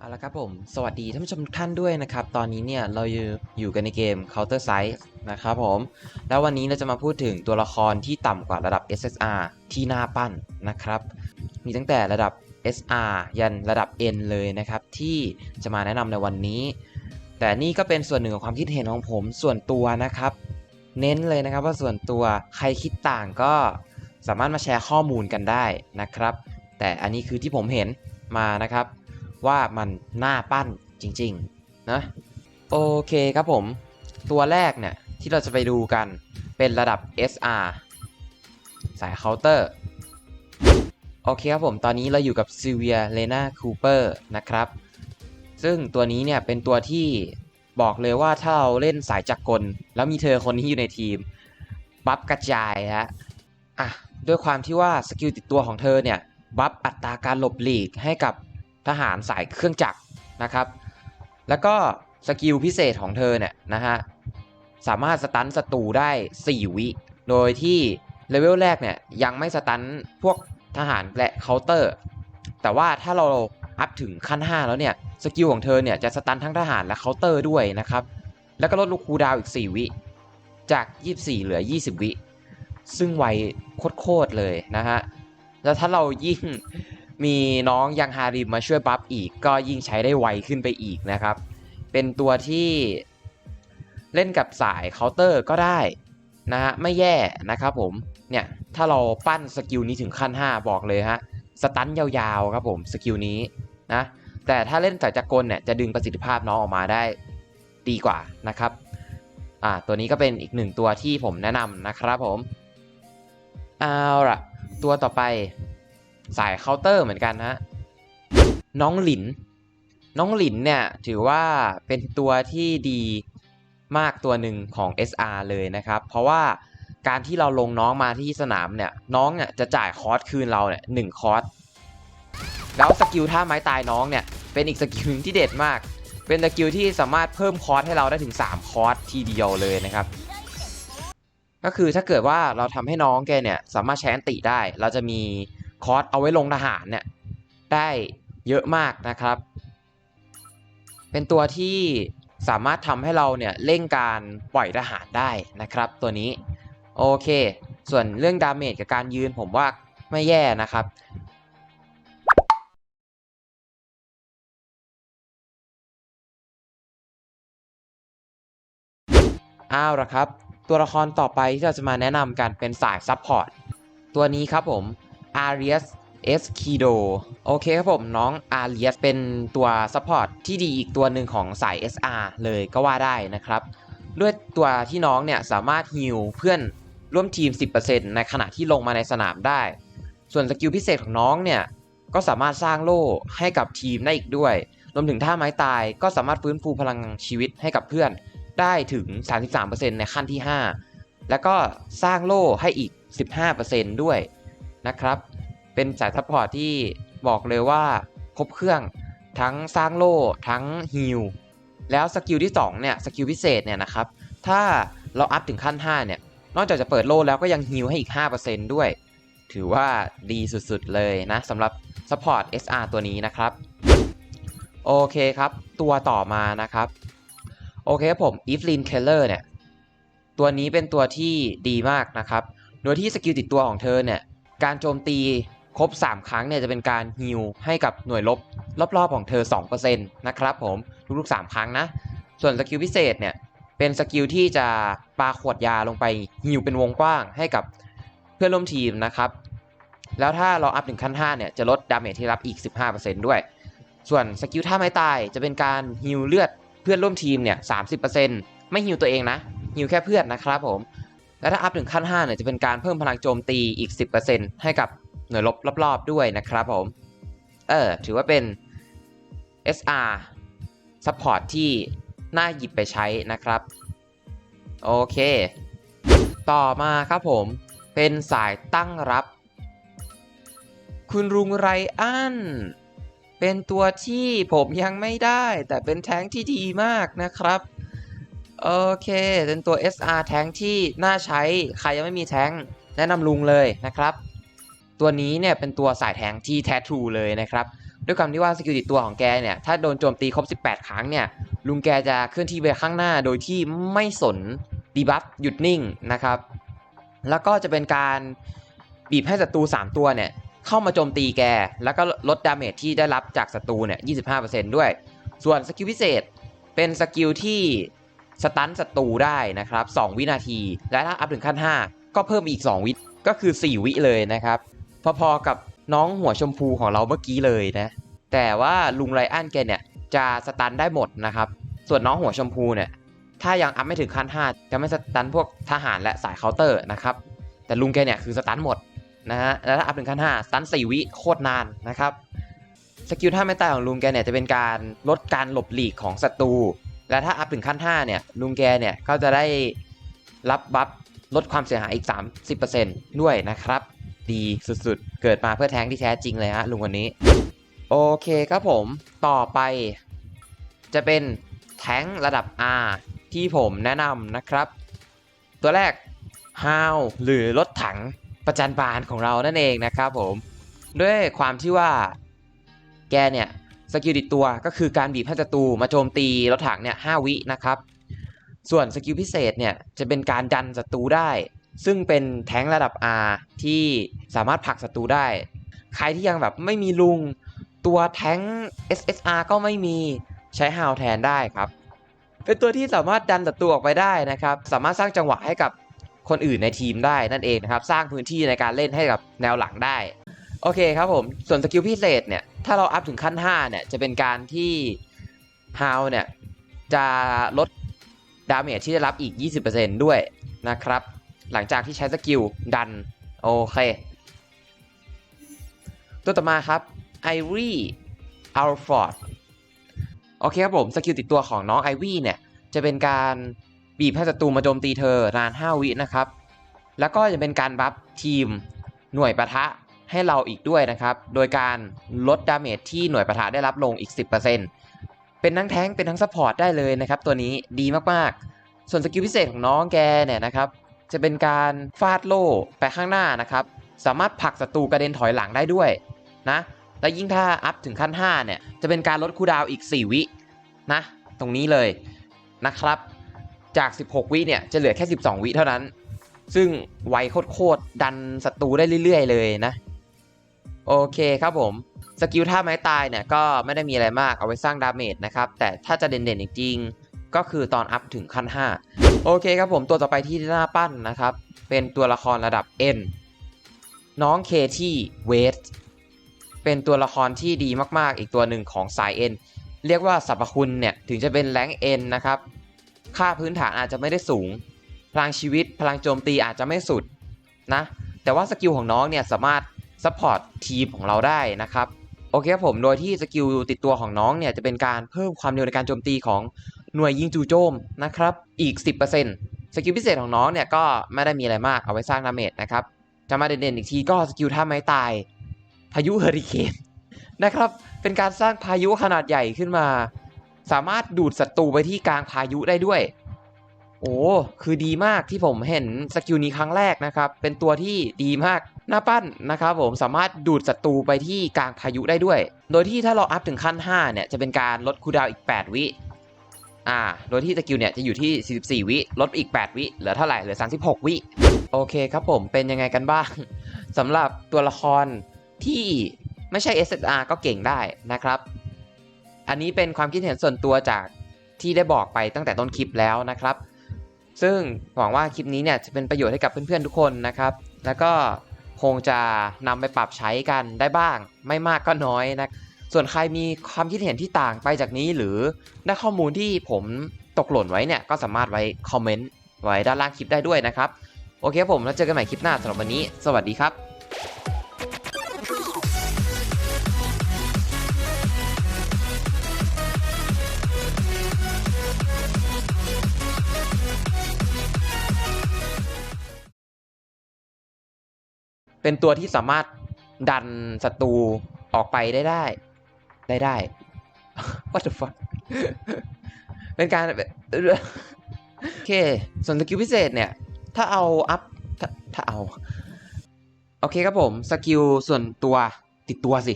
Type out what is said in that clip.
เอาละครับผม สวัสดีท่านผู้ชมทุกท่านด้วยนะครับ ตอนนี้เนี่ยเราอยู่อยู่กันในเกม Counter Strike นะครับผม แล้ววันนี้เราจะมาพูดถึงตัวละครที่ต่ำกว่าระดับ SSR ที่น่าปั้นนะครับ มีตั้งแต่ระดับ SR ยันระดับ N เลยนะครับ ที่จะมาแนะนำในวันนี้ แต่นี่ก็เป็นส่วนหนึ่งของความคิดเห็นของผมส่วนตัวนะครับ เน้นเลยนะครับว่าส่วนตัวใครคิดต่างก็สามารถมาแชร์ข้อมูลกันได้นะครับ แต่อันนี้คือที่ผมเห็นมานะครับ ว่ามันน่าปั้นจริงๆนะโอเคครับผม ตัวแรกเนี่ย ที่เราจะไปดูกันเป็นระดับ SR สายเคาน์เตอร์ โอเคครับผมตอนนี้เราอยู่กับซิเวียเลนาคูเปอร์นะครับ ซึ่งตัวนี้เนี่ยเป็นตัวที่บอกเลยว่าถ้าเราเล่นสายจักรกล แล้วมีเธอคนนี้อยู่ในทีม บัฟกระจายฮะอะด้วยความที่ว่าสกิลติดตัวของเธอเนี่ย บัฟอัตราการหลบหลีกให้กับ ทหารสายเครื่องจักรนะครับ แล้วก็สกิลพิเศษของเธอเนี่ยนะฮะสามารถสตันศัตรูได้ 4 วิ โดยที่เลเวลแรกเนี่ยยังไม่สตันพวกทหารและเคาน์เตอร์ แต่ว่าถ้าเราอัพถึงขั้น 5 แล้วเนี่ยสกิลของเธอเนี่ยจะสตันทั้งทหารและเคาน์เตอร์ด้วยนะครับ แล้วก็ลดลูกคูดาวอีก 4 วิ จาก 24 เหลือ 20 วิ ซึ่งไวโคตรๆเลยนะฮะ แล้วถ้าเรายิ่ง มีน้องยังฮาริมมาช่วยบัฟอีก ก็ยิ่งใช้ได้ไวขึ้นไปอีกนะครับ เป็นตัวที่เล่นกับสายเคาน์เตอร์ก็ได้นะฮะไม่แย่นะครับผม เนี่ย ถ้าเราปั้นสกิลนี้ถึงขั้น 5 บอกเลยฮะสตันยาวๆครับผมสกิลนี้นะแต่ถ้าเล่นสายจักรกลเนี่ยจะดึงประสิทธิภาพน้องออกมาได้ดีกว่านะครับอ่าตัวนี้ก็เป็นอีกหนึ่งตัวที่ผมแนะนำนะครับผมเอาล่ะ ตัวต่อไป สายเคาน์เตอร์เหมือนกันฮะน้องหลิน น้องหลินเนี่ยถือว่าเป็นตัวที่ดีมากตัวหนึ่งของ SR เลยนะครับ เพราะว่าการที่เราลงน้องมาที่สนามเนี่ยน้องเนี่ยจะจ่ายคอร์สคืนเราเนี่ยหนึ่งคอร์สแล้วสกิลท่าไม้ตายน้องเนี่ยเป็นอีกสกิลหนึ่งที่เด็ดมาก เป็นสกิลที่สามารถเพิ่มคอร์สให้เราได้ถึง 3 คอร์สทีเดียวเลยนะครับ ก็คือถ้าเกิดว่าเราทำให้น้องแกเนี่ยสามารถใช้อันติได้ เราจะมี คอร์สเอาไว้ลงทหารเนี่ยได้เยอะมากนะครับ เป็นตัวที่สามารถทำให้เราเนี่ยเร่งการปล่อยทหารได้นะครับตัวนี้ โอเค ส่วนเรื่องดาเมจกับการยืนผมว่าไม่แย่นะครับเอาละครับ ตัวละครต่อไปที่เราจะมาแนะนำกันเป็นสายซับพอร์ตตัวนี้ครับผม Arias e s k i d o โอเคครับผมน้อง Arias เป็นตัวซัพพอร์ตที่ดีอีกตัวหนึ่งของสาย SR เลยก็ว่าได้นะครับ ด้วยตัวที่น้องเนี่ยสามารถฮิลเพื่อนร่วมทีม 10%ในขณะที่ลงมาในสนามได้ ส่วนสกิลพิเศษของน้องเนี่ย ก็สามารถสร้างโล่ให้กับทีมได้อีกด้วย รวมถึงท่าไม้ตายก็สามารถฟื้นฟูพลังชีวิตให้กับเพื่อนได้ถึง 33%ในขั้นที่ 5 แล้วก็สร้างโล่ให้อีก 15%ด้วย นะครับ เป็นสายซัพพอร์ตที่บอกเลยว่าครบเครื่องทั้งสร้างโล่ทั้งฮิลแล้วสกิลที่2เนี่ยสกิลพิเศษเนี่ยนะครับถ้าเราอัพถึงขั้น 5 เนี่ย นอกจากจะเปิดโล่แล้วก็ยังฮิลให้อีก 5%ด้วย ถือว่าดีสุดๆเลยนะสำหรับซัพพอร์ต SR ตัวนี้นะครับ โอเคครับ ตัวต่อมานะครับ โอเคผมอีฟลินเคลล์เนี่ย ตัวนี้เป็นตัวที่ดีมากนะครับ โดยที่สกิลติดตัวของเธอเนี่ย การโจมตีครบ 3 ครั้งเนี่ยจะเป็นการฮิลให้กับหน่วยลบรอบๆของเธอ 2%นะครับผมทุกๆ 3 ครั้งนะ ส่วนสกิลพิเศษเนี่ยเป็นสกิลที่จะปาขวดยาลงไปฮิลเป็นวงกว้างให้กับเพื่อนร่วมทีมนะครับ แล้วถ้าเราอัพถึงขั้น5เนี่ยจะลดดาเมจที่รับอีก 15%ด้วย ส่วนสกิลท่าไม้ตายจะเป็นการฮิลเลือดเพื่อนร่วมทีมเนี่ย30%ไม่ฮิลตัวเองนะฮิลแค่เพื่อนนะครับผม แล้วถ้าอัพถึงขั้น 5 เนี่ยจะเป็นการเพิ่มพลังโจมตีอีก 10%ให้กับหน่วยรบรอบๆด้วยนะครับผม เออ ถือว่าเป็น SR Support ที่น่าหยิบไปใช้นะครับ โอเค ต่อมาครับผม เป็นสายตั้งรับ คุณรุงไรอัน เป็นตัวที่ผมยังไม่ได้ แต่เป็นแท้งที่ดีมากนะครับ โอเคเป็นตัว SR แท้งที่น่าใช้ใครยังไม่มีแท้งแนะนำลุงเลยนะครับ ตัวนี้เนี่ยเป็นตัวสายแท้งที่แท้ทรูเลยนะครับด้วยความที่ว่าสกิลติดตัวของแกเนี่ยถ้าโดนโจมตีครบ 18 ครั้งเนี่ยลุงแกจะเคลื่อนที่ไปข้างหน้าโดยที่ไม่สนดีบัฟหยุดนิ่งนะครับ แล้วก็จะเป็นการบีบให้ศัตรู 3 ตัวเนี่ยเข้ามาโจมตีแก แล้วก็ลดดาเมจที่ได้รับจากศัตรูเนี่ย 25%ด้วย ส่วนสกิลพิเศษเป็นสกิลที่ สตันศัตรูได้นะครับ 2 วินาที และถ้าอัพถึงขั้น 5 ก็เพิ่มอีก 2 วิก็คือ 4 วิเลยนะครับ พอๆกับน้องหัวชมพูของเราเมื่อกี้เลยนะ แต่ว่าลุงไรอันแกเนี่ยจะสตันได้หมดนะครับ ส่วนน้องหัวชมพูเนี่ย ถ้ายังอัพไม่ถึงขั้น 5 จะไม่สตันพวกทหารและสายเคาน์เตอร์นะครับ แต่ลุงแกเนี่ยคือสตันหมดนะฮะ แล้วถ้าอัพถึงขั้น 5 สตัน 4 วิโคตรนานนะครับ สกิลท่าไม่ตายของลุงแกเนี่ยจะเป็นการลดการหลบหลีกของศัตรู และถ้าอัพถึงขั้น 5 เนี่ย ลุงแกเนี่ยก็จะได้รับบัฟลดความเสียหายอีก 30%ด้วยนะครับ ดีสุดๆ เกิดมาเพื่อแทงที่แท้จริงเลยฮะลุงคนนี้ โอเคครับผมต่อไปจะเป็นแท้งระดับ R ที่ผมแนะนำนะครับ ตัวแรก How หรือรถถังประจันบานของเรานั่นเองนะครับผม ด้วยความที่ว่าแกเนี่ย สกิลติดตัวก็คือการบีบให้ศัตรูมาโจมตีรถถังเนี่ย5วินะครับ ส่วนสกิลพิเศษเนี่ยจะเป็นการดันศัตรูได้ ซึ่งเป็นแท้งระดับ R ที่สามารถผลักศัตรูได้ ใครที่ยังแบบไม่มีลุงตัวแท้ง SSR ก็ไม่มีใช้ฮาวแทนได้ครับ เป็นตัวที่สามารถดันศัตรูออกไปได้นะครับ สามารถสร้างจังหวะให้กับคนอื่นในทีมได้นั่นเองนะครับ สร้างพื้นที่ในการเล่นให้กับแนวหลังได้ โอเคครับผม ส่วนสกิลพิเศษเนี่ย ถ้าเราอัพถึงขั้น 5 เนี่ย จะเป็นการที่ฮาวเนี่ย จะลดดาเมจที่ได้รับอีก 20%ด้วยนะครับ หลังจากที่ใช้สกิลดัน โอเค ตัวต่อมาครับไอรีอัลฟอร์ดโอเคครับผม สกิลติดตัวของน้องไอวี่เนี่ย จะเป็นการบีบให้ศัตรูมาโจมตีเธอนาน 5 วินะครับ แล้วก็จะเป็นการบัฟทีมหน่วยปะทะ ให้เราอีกด้วยนะครับ โดยการลดดาเมจที่หน่วยปะทะได้รับลงอีก 10%เป็นทั้งแท้งเป็นทั้งซัพพอร์ตได้เลยนะครับตัวนี้ดีมากๆ ส่วนสกิลพิเศษของน้องแกเนี่ยนะครับจะเป็นการฟาดโล่ไปข้างหน้านะครับ สามารถผลักศัตรูกระเด็นถอยหลังได้ด้วยนะและยิ่งถ้าอัพถึงขั้น 5 เนี่ย จะเป็นการลดคูดาวอีก 4 วินะ ตรงนี้เลยนะครับ จาก 16 วิเนี่ยจะเหลือแค่ 12 วิเท่านั้น ซึ่งไวโคตรดันศัตรูได้เรื่อย ๆ เลยนะ โอเคครับผมสกิลท่าไม้ตายเนี่ยก็ไม่ได้มีอะไรมากเอาไว้สร้างดาเมจนะครับแต่ถ้าจะเด่นๆจริงๆก็คือตอนอัพถึงขั้น 5 โอเคครับผมตัวต่อไปที่หน้าปั้นนะครับ เป็นตัวละครระดับ N น้องเคที่เวสเป็นตัวละครที่ดีมากๆ อีกตัวหนึ่งของสาย N เรียกว่าสรรพคุณเนี่ยถึงจะเป็นแรง N นะครับ ค่าพื้นฐานอาจจะไม่ได้สูง พลังชีวิตพลังโจมตีอาจจะไม่สุดนะแต่ว่าสกิลของน้องเนี่ยสามารถ ซัพพอร์ตทีมของเราได้นะครับโอเคครับผมโดยที่สกิลติดตัวของน้องเนี่ยจะเป็นการเพิ่มความเร็วในการโจมตีของหน่วยยิงจู่โจมนะครับอีก 10%สกิลพิเศษของน้องเนี่ยก็ไม่ได้มีอะไรมากเอาไว้สร้างดาเมจนะครับจะมาเด่นๆอีกทีก็สกิลท่าไม้ตาย พายุเฮอริเคนนะครับเป็นการสร้างพายุขนาดใหญ่ขึ้นมา สามารถดูดศัตรูไปที่กลางพายุได้ด้วย โอ้คือดีมากที่ผมเห็นสกิลนี้ครั้งแรกนะครับ เป็นตัวที่ดีมากหน้าปั้นนะครับผมสามารถดูดศัตรูไปที่กลางพายุได้ด้วย โดยที่ถ้าเราอัพถึงขั้น 5 เนี่ย จะเป็นการลดคูดาวอีก 8 วิอ่าโดยที่สกิลเนี่ยจะอยู่ที่ 44 วิ ลดอีก 8 วิ เหลือเท่าไหร่ เหลือ 36 วิ โอเคครับผมเป็นยังไงกันบ้าง สำหรับตัวละครที่ไม่ใช่ SSR ก็เก่งได้นะครับ อันนี้เป็นความคิดเห็นส่วนตัวจากที่ได้บอกไปตั้งแต่ต้นคลิปแล้วนะครับ ซึ่งหวังว่าคลิปนี้เนี่ยจะเป็นประโยชน์ให้กับเพื่อนๆทุกคนนะครับ แล้วก็คงจะนำไปปรับใช้กันได้บ้าง ไม่มากก็น้อยนะส่วนใครมีความคิดเห็นที่ต่างไปจากนี้หรือได้ข้อมูลที่ผมตกหล่นไว้เนี่ยก็สามารถไว้คอมเมนต์ไว้ด้านล่างคลิปได้ด้วยนะครับ โอเคผมแล้วเจอกันใหม่คลิปหน้าสำหรับวันนี้ สวัสดีครับ เป็นตัวที่สามารถดันศัตรูออกไปได้ได้ ได้ได้ What the fuck เป็นการโอเค ส่วนสกิลพิเศษเนี่ย ถ้าเอาอัพถ้าถ้าเอา โอเคครับผม สกิลส่วนตัวติดตัวสิ